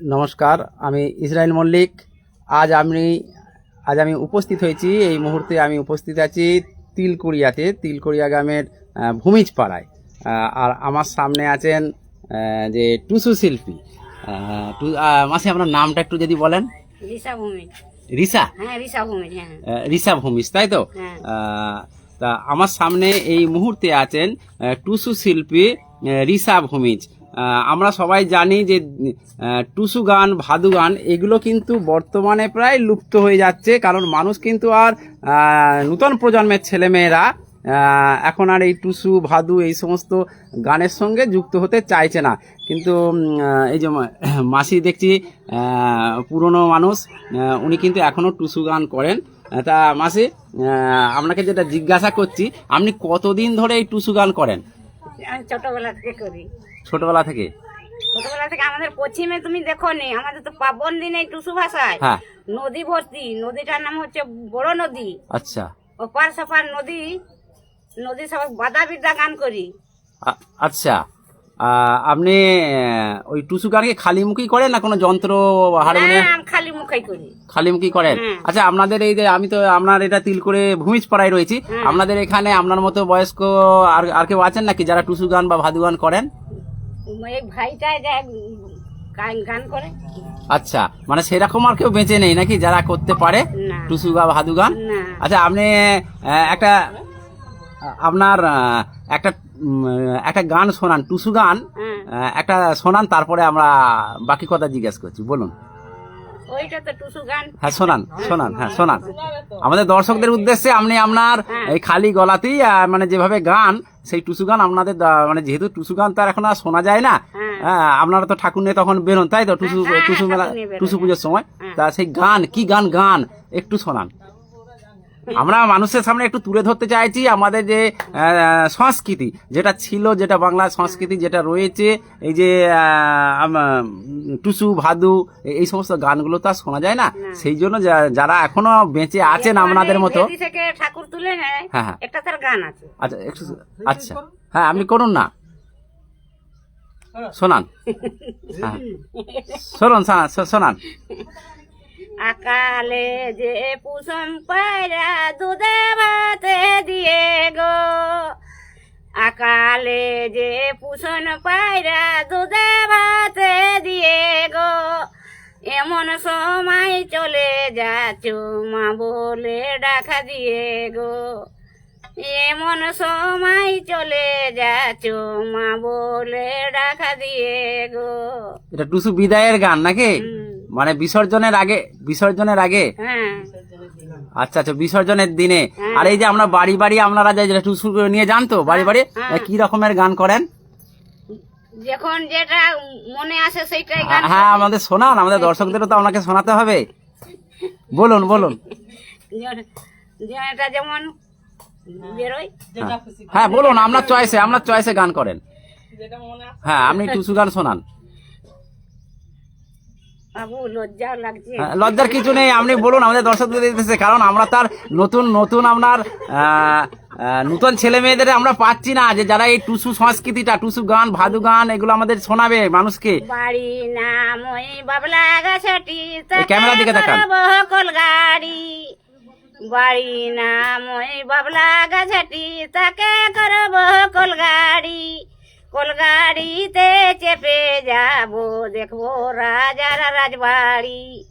নমস্কার আমি ইসরায়েল মল্লিক। আজ আমি আজ আমি উপস্থিত হয়েছি এই মুহূর্তে আমি উপস্থিত আছি তিলকুড়িয়াতে তিলকুড়িয়া গ্রামের ভূমিজ পাড়ায় আর আমার সামনে আছেন যে টুসু শিল্পী। মাসি আপনার নামটা একটু যদি বলেন। রিসা ভূমি রিসা? হ্যাঁ রিসা ভূমি হ্যাঁ। রিসা ভূমিজ তাই তো? হ্যাঁ। তা আমার সামনে এই মুহূর্তে আছেন টুসু শিল্পী রিসা ভূমিজ আমরা সবাই জানি যে টুসু গান, ভাদু গান, এগুলো কিন্তু বর্তমানে প্রায় লুপ্ত হয়ে যাচ্ছে। কারণ মানুষ কিন্তু আর নূতন প্রজন্মের ছেলেমেয়েরা এখন আর এই টুসু, ভাদু এই সমস্ত গানের সঙ্গে যুক্ত হতে চাইছে না। কিন্তু এই যে মাসি দেখছি পুরনো মানুষ উনি কিন্তু এখনও টুসু গান করেন। তা মাসি আপনাকে যেটা জিজ্ঞাসা করছি, আপনি কতদিন ধরে এই টুসু গান করেন? ছোটবেলা থেকে করি। ছোটবেলা থেকে? ছোটবেলা থেকে আমাদের পশ্চিমে তুমি দেখো নি আমাদের তো পাবন দিন এই টুসু ভাষায়। হ্যাঁ। নদী ভর্তি নদীটার নাম হচ্ছে বড় নদী। আচ্ছা। ওপার সাপার নদী নদী সবাই বাধা বিদ্যা গান করি। আচ্ছা। আপনি ওই টুসু গানকে খালি মুখী করেন না কোনো যন্ত্র হারমোনিয়াম হ্যাঁ, খালি মুখাই করি। খালি মুখী করেন আচ্ছা আপনাদের এই যে আমি তো আপনার এটা তিল করে ভূমিজ পাড়ায় রয়েছি। আপনাদের এখানে আপনার মতো বয়স্ক আর আর কেউ আছেন নাকি যারা টুসু গান বা ভাদু গান করেন? গান করে। আচ্ছা মানে সেরকম আর কেউ বেঁচে নেই নাকি যারা করতে পারে? টুসু বা ভাদু গান? আচ্ছা আপনি একটা আপনার একটা একটা গান শোনান টুসু গান হ্যাঁ। একটা শোনান তারপরে আমরা বাকি কথা জিজ্ঞেস করছি বলুন। হ্যাঁ শোনান শোনান হ্যাঁ শোনান। আমাদের দর্শকদের উদ্দেশ্যে আপনি আপনার এই খালি গলাতেই মানে যেভাবে গান সেই টুসু গান আপনাদের মানে যেহেতু টুসু গান তো আর এখন আর শোনা যায় না হ্যাঁ। হ্যাঁ আপনারা তো ঠাকুর নিয়ে তখন বেরোন তাই তো? টুসু হ্যাঁ, টুসু মেলা টুসু পুজোর সময়। হ্যাঁ। তা সেই গান কি গান গান? একটু শোনান। আমরা মানুষের সামনে একটু তুলে ধরতে চাইছি আমাদের যে সংস্কৃতি যেটা ছিল যেটা বাংলার সংস্কৃতি যেটা রয়েছে এই যে টুসু ভাদু এই সমস্ত গানগুলো তো আর শোনা যায় না। সেই জন্য যারা এখনও বেঁচে আছেন আপনাদের মতো ঠাকুর তুলে নেয় হ্যাঁ হ্যাঁ। একটা তার গান আছে। আচ্ছা একটু আচ্ছা। হ্যাঁ আপনি করুন না। শোনান। হ্যাঁ। শোনান শোনান শোনান। আকালে যে পুষম পায়রা দুধে ভাতে দিয়ে গো। আকালে যে পুষণ পায়রা দুধে ভাতে দিয়ে গো। এমন সময় চলে যাচ্ছ মা বলে ডাকা দিয়ে গো। এমন সময় চলে যাচ্ছ মা বলে ডাকা দিয়ে গো। এটা টুসু বিদায়ের গান নাকি? মানে বিসর্জনের আগে বিসর্জনের আগে? হ্যাঁ। আচ্ছা আচ্ছা বিসর্জনের দিনে। হ্যাঁ। আর এই যে আমরা বাড়ি বাড়ি আপনারা যে যেটা টুসু নিয়ে যান তো বাড়ি বাড়ি হ্যাঁ। কি রকমের গান করেন? যখন যেটা মনে আসে সেইটাই গান হ্যাঁ আমাদের শোনান আমাদের দর্শকদেরও তো আপনাকে শোনাতে হবে। বলুন বলুন। যেটা যেমন বেরোয়। হ্যাঁ। হ্যাঁ বলুন আপনার চয়েসে আপনার চয়েসে গান করেন। হ্যাঁ আপনি টুসু গান শোনান। লজ্জার কিছু নেই আপনি বলুন আমাদের দর্শকদের দিতেছে কারণ আমরা তার নতুন নতুন আপনার নতুন ছেলে মেয়েদের আমরা পাচ্ছি না যে যারা এই টুসু সংস্কৃতিটা টুসু গান ভাদু গান এগুলো আমাদের শোনাবে মানুষকে। বাড়ি নাম ওই বাবলা গাছটি ক্যামেরার দিকে তাকান। বহকল গাড়ি বাড়ি নাম ওই বাবলা গাছটি তাকে করব কলগাড়ি। কলগাড়িতে চেপে যাব, দেখব রাজার রাজবাড়ি।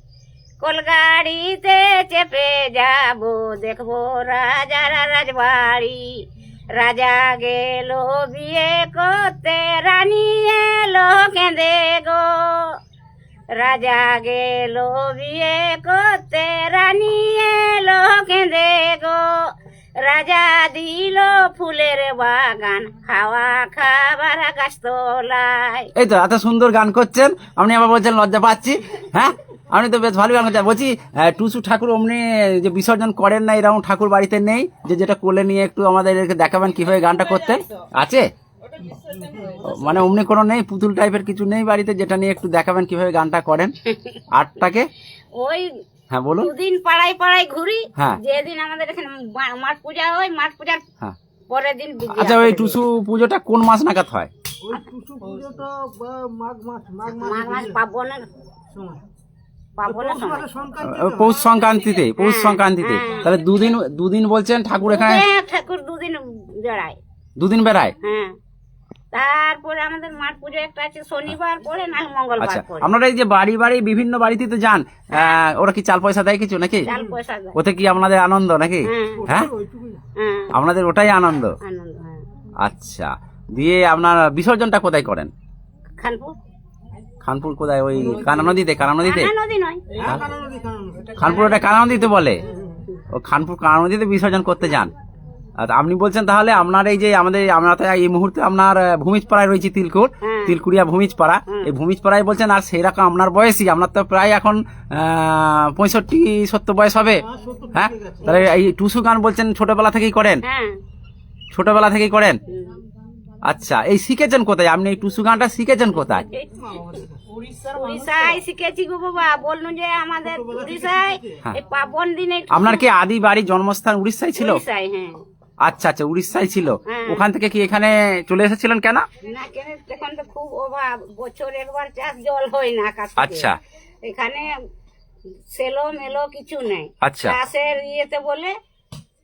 কলগাড়িতে চেপে যাব, দেখব রাজার রাজবাড়ি। রাজা গেল, বিয়ে করতে, রানী এলো কেঁদে গো। রাজা গেল, বিয়ে করতে দিল ফুলের বাগান হাওয়া খাবার গাছ তোলায়। এই তো এত সুন্দর গান করছেন। আপনি আবার বলছেন লজ্জা পাচ্ছি। হ্যাঁ? আপনি তো বেশ ভালো গান করছেন। বলছি টুসু ঠাকুর অমনি যে বিসর্জন করেন না এরকম ঠাকুর বাড়িতে নেই। যে যেটা কোলে নিয়ে একটু আমাদের দেখাবেন কীভাবে গানটা করতেন। আছে? মানে অমনি কোনো নেই পুতুল টাইপের কিছু নেই বাড়িতে। যেটা নিয়ে একটু দেখাবেন কীভাবে গানটা করেন। আটটাকে? ওই হ্যাঁ বলুন। দুদিন পাড়ায় পাড়ায় ঘুরি হ্যাঁ। যেদিন আমাদের এখানে মাঠ পূজা হয় মাঠ পূজার হ্যাঁ। পরের দিন আচ্ছা ওই টুসু পুজোটা কোন মাস নাগাদ হয়? মাঘ মাস পাবনের পাবনের সময়। পৌষ সংক্রান্তিতে পৌষ সংক্রান্তিতে তাহলে দুদিন দুদিন বলছেন ঠাকুর এখানে? হ্যাঁ, ঠাকুর দুদিন বেড়ায়। দুদিন বেড়ায়? হ্যাঁ। তারপরে আমাদের মাঠ পুজো একটা আছে শনিবার পরে না মঙ্গলবার আচ্ছা পরে আপনারা এই যে বাড়ি বাড়ি বিভিন্ন বাড়িতে তো যান ওরা কি চাল পয়সা দেয় কিছু নাকি? চাল পয়সা দেয়। ওতে কি আপনাদের আনন্দ নাকি? হ্যাঁ। হ্যাঁ? হ্যাঁ। আপনাদের ওটাই আনন্দ? হ্যাঁ। আচ্ছা দিয়ে আপনার বিসর্জনটা কোথায় করেন? খানপুর। খানপুর কোথায়? ওই কানা নদীতে কানা নদীতে? খানপুর ওটা কানা নদীতে বলে? ও খানপুর কানা নদীতে বিসর্জন করতে যান? আপনি বলছেন তাহলে আপনার এই যে আমাদের আমরা তো এই মুহূর্তে আপনার ভূমিজপাড়ায় রয়েছে তিলকুর হ্যাঁ। তিলকুড়িয়া ভূমিজপাড়া। এই ভূমিজপাড়ায় বলছেন আর সেই রকম আপনার বয়সই আপনার তো প্রায় এখন পঁয়ষট্টি সত্তর বয়স হবে। হ্যাঁ তাহলে এই টুসু গান বলছেন ছোটবেলা থেকেই করেন? হ্যাঁ। ছোটবেলা থেকেই করেন? আচ্ছা এই শিখেছেন কোথায়? আপনি এই টুসু গানটা শিখেছেন কোথায়? এই উড়িষ্যায় শিখেছি গো বাবা বললুম যে আমাদের উড়িষ্যায় হ্যাঁ। আপনার কি আদি বাড়ি জন্মস্থান উড়িষ্যায় ছিল? হ্যাঁ। আচ্ছা আচ্ছা উড়িষ্যায় ছিল। হ্যাঁ। ওখান থেকে কি এখানে চলে এসেছিলেন কেন? না কেন? এখন তো খুব অভাব। বছর একবার চাষ জল হয় না আচ্ছা। এখানে সেলো মেলো কিছু নেই। আচ্ছা। চাষের ইয়েতে বলে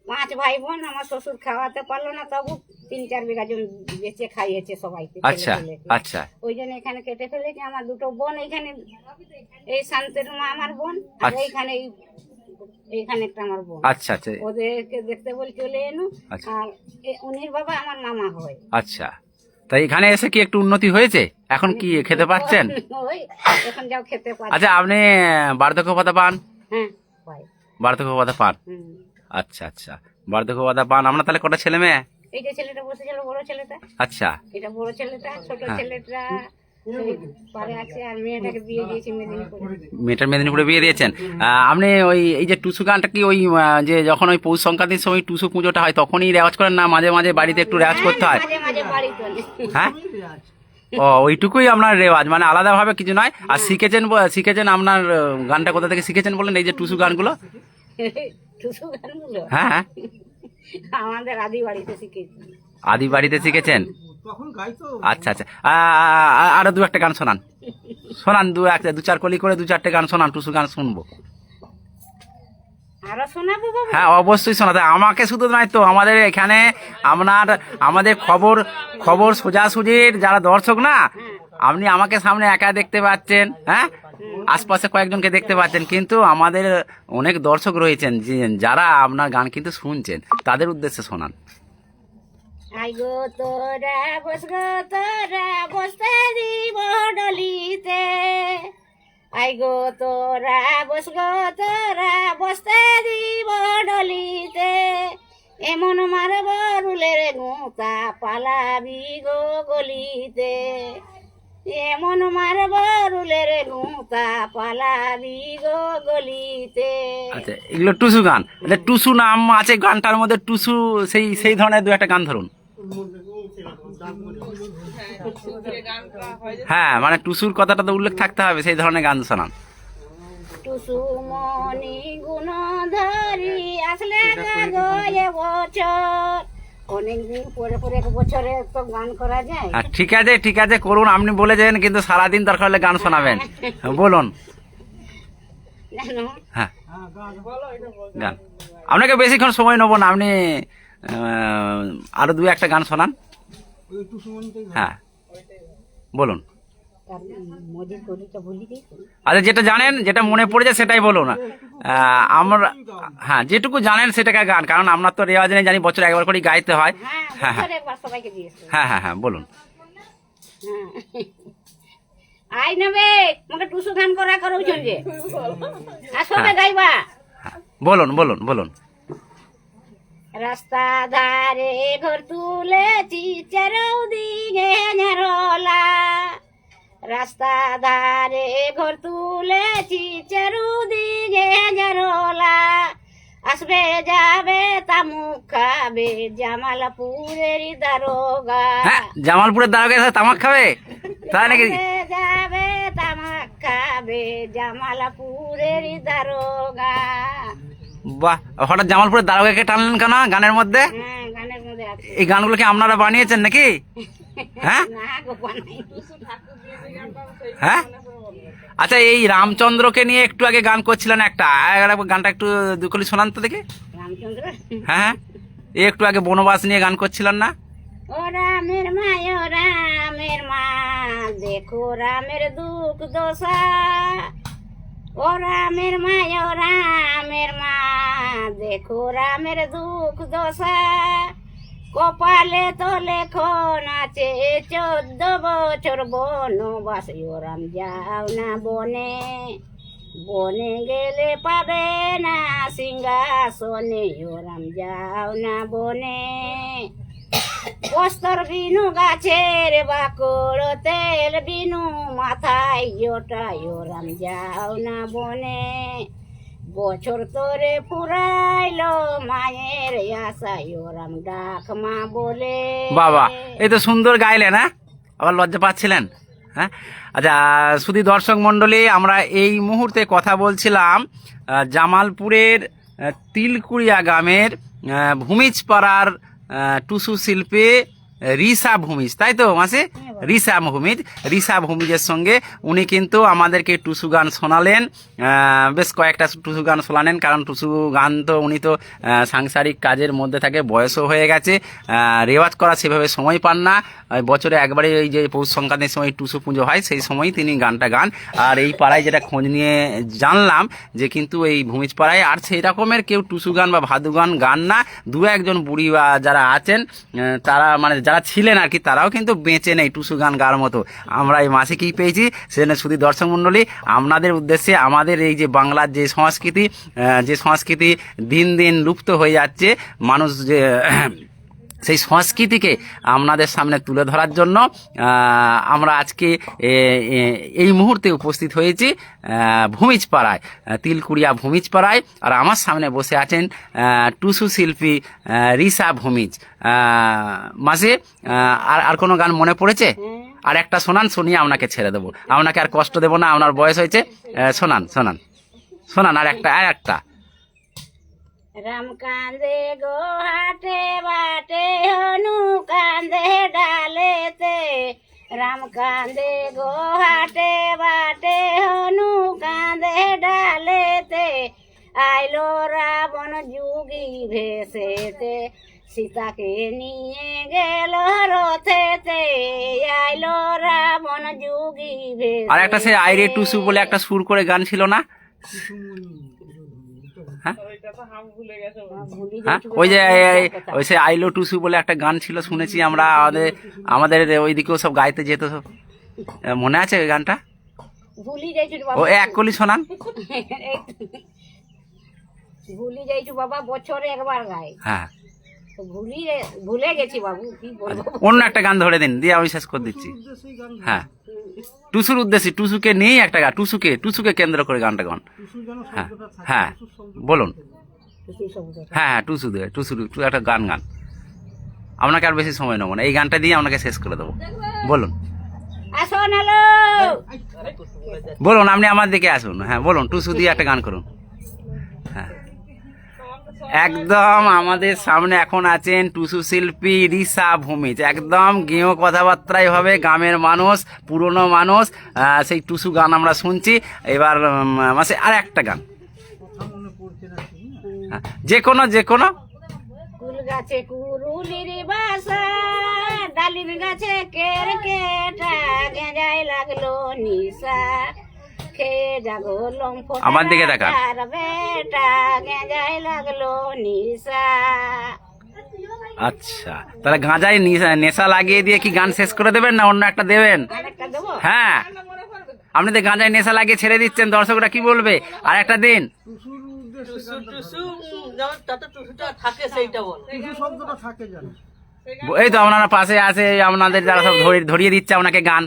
পাঁচ ভাই বোন আমার শ্বশুর খাওয়াতে পারল না তবু তিন চার বিঘা জমি বেচে খাইয়েছে সবাইকে আচ্ছা আচ্ছা। ওই জন্য এখানে কেটে ফেলেছে। আমার দুটো বোন এইখানে এই শান্তের মা আমার বোন আর আচ্ছা। এইখানে একটা আমার বোন। আচ্ছা আচ্ছা। ওদেরকে দেখতে বলে চলে এনু আচ্ছা। আর উনির বাবা আমার মামা হয়। আচ্ছা। তাই এখানে এসে কি একটু উন্নতি হয়েছে? এখন কি খেতে পাচ্ছেন? এখন যাও খেতে পাচ্ছি। আচ্ছা আপনি বার্ধক্য ভাতা পান? হ্যাঁ বার্ধক্য ভাতা পান? আচ্ছা আচ্ছা। বার্ধক্য ভাতা পান? আপনার তাহলে কটা ছেলে মেয়ে? এই যে ছেলেটা বসেছিল বড় ছেলেটা। আচ্ছা। এটা বড় ছেলেটা ছোট হ্যাঁ। ছেলেটা মেয়েটার মেদিনীপুরে বিয়ে দিয়েছেন? আপনি ওই এই যে টুসু গানটা কি ওই যে যখন ওই পৌষ সংক্রান্তির সময় টুসু পুজোটা হয় তখনই রেওয়াজ করেন না মাঝে মাঝে বাড়িতে একটু রেওয়াজ করতে হয়? হ্যাঁ? ও ওইটুকুই আপনার রেওয়াজ মানে আলাদাভাবে কিছু নয়। আর শিখেছেন শিখেছেন আপনার গানটা কোথা থেকে শিখেছেন বলেন? এই যে টুসু গানগুলো? টুসু গানগুলো? হ্যাঁ হ্যাঁ। আমাদের আদি বাড়িতে শিখেছি। আদি বাড়িতে শিখেছেন? আচ্ছা আচ্ছা। আ- আ- আরও দু একটা গান শোনান। শোনান দু একটা দু চার কলি করে দু চারটে গান শোনান টুসু গান শুনব। হ্যাঁ অবশ্যই শোনাতে। আমাকে শুধু নয় তো আমাদের এখানে আপনার আমাদের খবর খবর সোজাসুজির যারা দর্শক না আপনি আমাকে সামনে একা দেখতে পাচ্ছেন হ্যাঁ? আশপাশে কয়েকজনকে দেখতে পাচ্ছেন কিন্তু আমাদের অনেক দর্শক রয়েছেন যে- যারা আপনার গান কিন্তু শুনছেন তাদের উদ্দেশ্যে শোনান। আই গো তোরা বস গো, তোরা বসতে দিব ডলিতে আই গো তোরা বস গো, তোরা বসতে দিব ডলিতে এমন মারব রুলের গোতা পালাবি গো গলিতে। এমন মারব রুলের গোতা পালাবি গো গলিতে। আচ্ছা এগুলো টুসু গান। এটা টুসু নাম আছে গানটার মধ্যে টুসু, সেই সেই ধরনের দু একটা গান ধরুন। হ্যাঁ। মানে টুসুর কথাটা তো উল্লেখ থাকতে হবে সেই ধরনের গান শোনান। টুসুমনি গুণ ধরি আসলে বছর। অনেকদিন পরে পরে এক বছরে তো গান করা যায়। হ্যাঁ ঠিক আছে ঠিক আছে করুন। আপনি বলেছেন কিন্তু সারাদিন দরকার হলে গান শোনাবেন। বলুন। হ্যাঁ। গান। আপনাকে বেশিক্ষণ সময় নেব না আপনি আহ, আরও দু একটা গান শোনান। হ্যাঁ। বলুন। আচ্ছা যেটা জানেন যেটা মনে পড়েছে সেটাই বলুন। আমরা হ্যাঁ যেটুকু জানেন সেটাকে গান কারণ আপনার তো রেওয়াজ নেই জানি বছর একবার করেই গাইতে হয়। হ্যাঁ হ্যাঁ। হ্যাঁ বছরে একবার সবাইকে দিয়েছে হ্যাঁ হ্যাঁ হ্যাঁ বলুন। হ্যাঁ আই নেবে মোকে টুসু গান করা করৌছন যে আসবে গাইবা। হ্যাঁ। বলুন বলুন বলুন। রাস্তা ধারে ঘর তুলেছি চারৌদিকে ঝারলা। রাস্তা ধারে ঘর তুলেছি চারুদিকে ঝারলা। আসবে যাবে তামুক খাবে জামালপুরের দারোগা। হ্যাঁ জামালপুরের দ্বারকা এসে তামাক খাবে? তাই নাকি? যাবে তামাক খাবে জামালপুরের দারোগা। বাহ হঠাৎ জামালপুরের দারোগাকে টানলেন কেন গানের মধ্যে? হ্যাঁ এই গানগুলো কি আপনারা বানিয়েছেন নাকি? হ্যাঁ? হ্যাঁ? আচ্ছা এই রামচন্দ্রকে নিয়ে একটু আগে গান করছিলেন একটা। গানটা একটু দুকলি শোনান তো দেখি। রামচন্দ্র? হ্যাঁ হ্যাঁ। এই একটু আগে বনবাস নিয়ে গান করছিলেন না? ও রামের মা ও রামের মা দেখো রামের দুঃখ দশা। ও রামের মা ও রামের মা, দেখো রামের দুঃখ দশা। কপালে তো লেখন আছে, চোদ্দ বছর বনবাস ও রাম যাও না বনে। বনে গেলে পাবে না সিংহাসনে ও রাম যাও না বনে। বস্তর বিনু গাছের বাকড় তেল বিনু মাথায় জটায় রাম যাও না বনে। বছর তোরে ফুরাইলো মায়ের আশায় রাম ডাক মা বলে। বাবা, এই তো সুন্দর গাইলেন হ্যাঁ? আবার লজ্জা পাচ্ছিলেন হ্যাঁ? আচ্ছা শুধু দর্শক মণ্ডলী, আমরা এই মুহূর্তে কথা বলছিলাম জামালপুরের তিলকুড়িয়া গ্রামের ভূমিজপাড়ার টুসু শিল্পে রিসা ভূমিজ তাই তো মাসে? রিসা ভূমিজ রিসা ভূমিজের সঙ্গে উনি কিন্তু আমাদেরকে টুসু গান শোনালেন বেশ কয়েকটা টুসু গান শোনালেন, কারণ টুসু গান তো উনি তো সাংসারিক কাজের মধ্যে থাকে, বয়সও হয়ে গেছে রেওয়াজ করা সেভাবে সময় পান না বছরে একবারে এই যে পৌষ সংক্রান্তির সময় টুসু পুজো হয়, সেই সময় তিনি গানটা গান। আর এই পাড়ায় যেটা খোঁজ নিয়ে জানলাম যে কিন্তু এই ভূমিজ পাড়ায় আর সেই রকমের কেউ টুসু গান বা ভাদু গান গান না, দু একজন বুড়ি বা যারা আছেন তারা মানে যারা ছিলেন আর কি, তারাও কিন্তু বেঁচে নেই। টুসু গান গাওয়ার মতো। আমরা এই মাসে কী পেয়েছি? সেজন্য শুধু দর্শক মণ্ডলী, আপনাদের উদ্দেশ্যে আমাদের এই যে বাংলার যে সংস্কৃতি যে সংস্কৃতি দিন দিন লুপ্ত হয়ে যাচ্ছে, মানুষ যে সেই সংস্কৃতিকে আপনাদের সামনে তুলে ধরার জন্য আমরা আজকে এই মুহূর্তে উপস্থিত হয়েছি আহ, ভূমিজ পাড়ায় তিলকুড়িয়া ভূমিজ পাড়ায় আর আমার সামনে বসে আছেন টুসু শিল্পী রিসা ভূমিজ। মাসে আর আর কোনো গান মনে পড়েছে? আর একটা শোনান শুনিয়ে আপনাকে ছেড়ে দেবো। আপনাকে আর কষ্ট দেবো না আপনার বয়স হয়েছে। শোনান শোনান। শোনান আর একটা আর একটা। রাম কান্দে গো হাটে বাটে হনু কান্দে ডালেতে। রাম কান্দে গো হাটে বাটে হনু কান্দে ডালেতে। আইলো রাবণ যুগি ভেসেতে সীতাকে নিয়ে গেল রথেতে। আইলো রাবণ যুগি ভেসে আর একটা সে আইরে টুসু বলে একটা সুর করে গান ছিল না? হ্যাঁ যাচ্ছি ওই যে ওই সে আইলো টুসু বলে একটা গান ছিল শুনেছি আমরা আমাদের আমাদের ওইদিকেও সব গাইতে যেত সব। মনে আছে ওই গানটা? ও এক কলি শোনান। ভুলি যাইছু বাবা বছরে একবার গাই। হ্যাঁ। ভুলি ভুলে গেছি বাবু কি বলব? অন্য একটা গান ধরে দিন দিয়ে আমি শেষ করে দিচ্ছি। হ্যাঁ। টুসুর উদ্দেশ্যে টুসুকে নিয়েই একটা গান টুসুকে টুসুকে কেন্দ্র করে গানটা গান। হ্যাঁ হ্যাঁ বলুন। হ্যাঁ হ্যাঁ টুসু দিয়ে টুসু টু একটা গান গান আপনাকে আর বেশি সময় নেব না এই গানটা দিয়ে আপনাকে শেষ করে দেবো বলুন বলুন আপনি আমার দিকে আসুন হ্যাঁ বলুন টুসু দিয়ে একটা গান করুন হ্যাঁ একদম আমাদের সামনে এখন আছেন টুসু শিল্পী রিসা ভূমিজ একদম গেঁয়ো কথাবার্তাই হবে গ্রামের মানুষ পুরনো মানুষ সেই টুসু গান আমরা শুনছি এবার মাসে আর একটা গান যে কোনো যে কোনো কুল গাছে কুরুলির বাসা ডালিম গাছে লাগল নিশা। খেয়ে যাগো লম্ফ আমার দিকে দেখা বেটা লাগল নিশা। আচ্ছা তাহলে গাঁজায় নিশা- নেশা লাগিয়ে দিয়ে কি গান শেষ করে দেবেন না অন্য একটা দেবেন? হ্যাঁ। আপনি তো গাঁজায় নেশা লাগিয়ে ছেড়ে দিচ্ছেন দর্শকরা কি বলবে? আর একটা দিন। এই তো আপনারা পাশে আছে আপনাদের যারা সব ধরে- ধরিয়ে দিচ্ছে আপনাকে গান।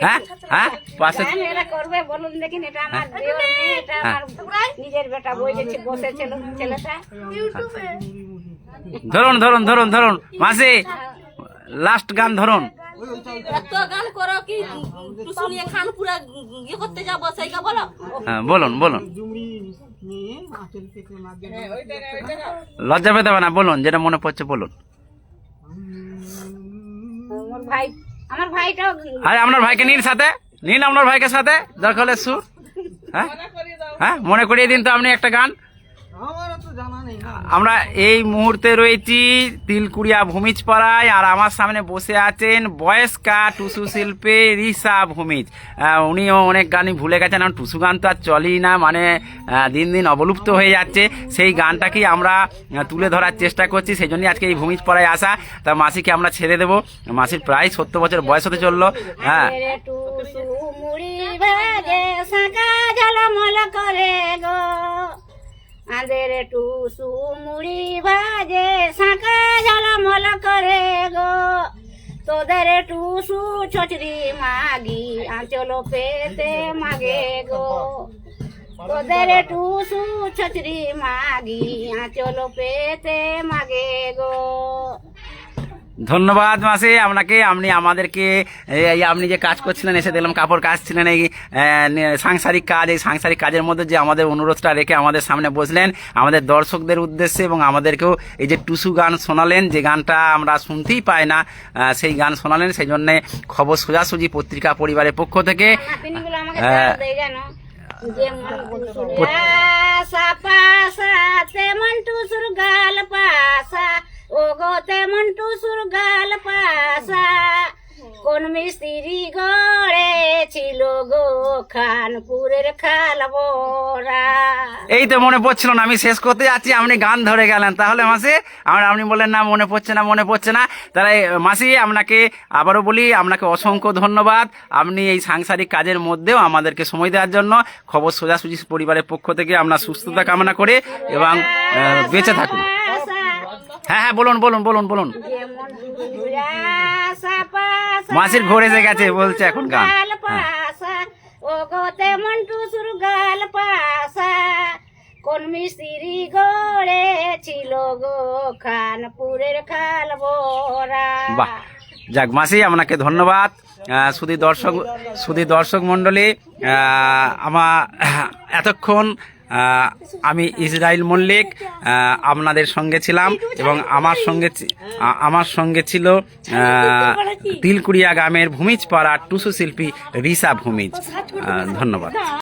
হ্যাঁ? হ্যাঁ? পাশে করবে বলুন দেখিন এটা আমার এটা আমার নিজের বেটা বসেছিল ছেলেটা। ধরুন ধরুন ধরুন ধরুন। মাসি লাস্ট গান ধরুন। ইয়ে হ্যাঁ বলুন বলুন। লজ্জা পেতে হবে না বলুন যেটা মনে পড়ছে বলুন। আমার ভাই আমার ভাইটাও আরে আপনার ভাইকে নিন সাথে নিন আপনার ভাইকে সাথে দরকার হলে সুর হ্যাঁ? হ্যাঁ মনে করিয়ে দিন তো আপনি একটা গান। আমরা এই মুহূর্তে রয়েছি তিলকুড়িয়া ভূমিজ পাড়ায় আর আমার সামনে বসে আছেন বয়স্কা টুসু শিল্পে রিসা ভূমিজ। উনিও অনেক গানই ভুলে গেছেন কারণ টুসু গান তো আর চলেই না মানে দিন দিন অবলুপ্ত হয়ে যাচ্ছে। সেই গানটাকেই আমরা তুলে ধরার চেষ্টা করছি সেই জন্যই আজকে এই ভূমিজ পাড়ায় আসা। তা মাসিকে আমরা ছেড়ে দেবো। মাসির প্রায় সত্তর বছর বয়স হতে চলল। হ্যাঁ। করে গো। আদের টুসু মুড়ি ভাজে শাঁকা ঝলমল করে গো। তোদের টুসু ছচরি মাগি, আঁচল পেতে মাগে গো। তোদের টুসু ছচরি মাগি, আঁচল পেতে মাগে ধন্যবাদ মাসে আপনাকে আপনি আমাদেরকে এই আপনি যে কাজ করছিলেন এসে দেখলাম কাপড় কাচছিলেন এই সাংসারিক কাজ এই সাংসারিক কাজের মধ্যে যে আমাদের অনুরোধটা রেখে আমাদের সামনে বসলেন আমাদের দর্শকদের উদ্দেশ্যে এবং আমাদেরকেও এই যে টুসু গান শোনালেন যে গানটা আমরা শুনতেই পাই না সেই গান শোনালেন সেই জন্যে খবর সোজাসুজি পত্রিকা পরিবারের পক্ষ থেকে পাশা। পাশা তেমন টুসুর গাল পাশা। পাশা কোন মিস্ত্রি গড়ে ছিল গো খানপুরের খাল বরা এই তো মনে পড়ছিল না আমি শেষ করতে যাচ্ছি আপনি গান ধরে গেলেন। তাহলে মাসি আমার আপনি বললেন না মনে পড়ছে না মনে পড়ছে না। তাহলে মাসি আপনাকে আবারও বলি আপনাকে অসংখ্য ধন্যবাদ। আপনি এই সাংসারিক কাজের মধ্যেও আমাদেরকে সময় দেওয়ার জন্য খবর সোজাসুজি পরিবারের পক্ষ থেকে আমরা সুস্থতা কামনা করে এবং বেঁচে থাকুন। হ্যাঁ হ্যাঁ বলুন বলুন বলুন বলুন। মাসির ঘোর এসে গেছে, বলছে এখন গান। হ্যাঁ। ও গো তেমন টুসুর গাল পাশা। কোন মিস্ত্রি গড়ে ছিল গো খানপুরের খাল বরা বাহ। যাক মাসি আপনাকে ধন্যবাদ। শুধু দর্শক শুধু দর্শক মণ্ডলী আমার এতক্ষণ আমি ইসরায়েল মল্লিক আপনাদের সঙ্গে ছিলাম এবং আমার সঙ্গে আমার সঙ্গে ছিল তিলকুড়িয়া গ্রামের ভূমিজ পাড়ার টুসু শিল্পী রিসা ভূমিজ। ধন্যবাদ।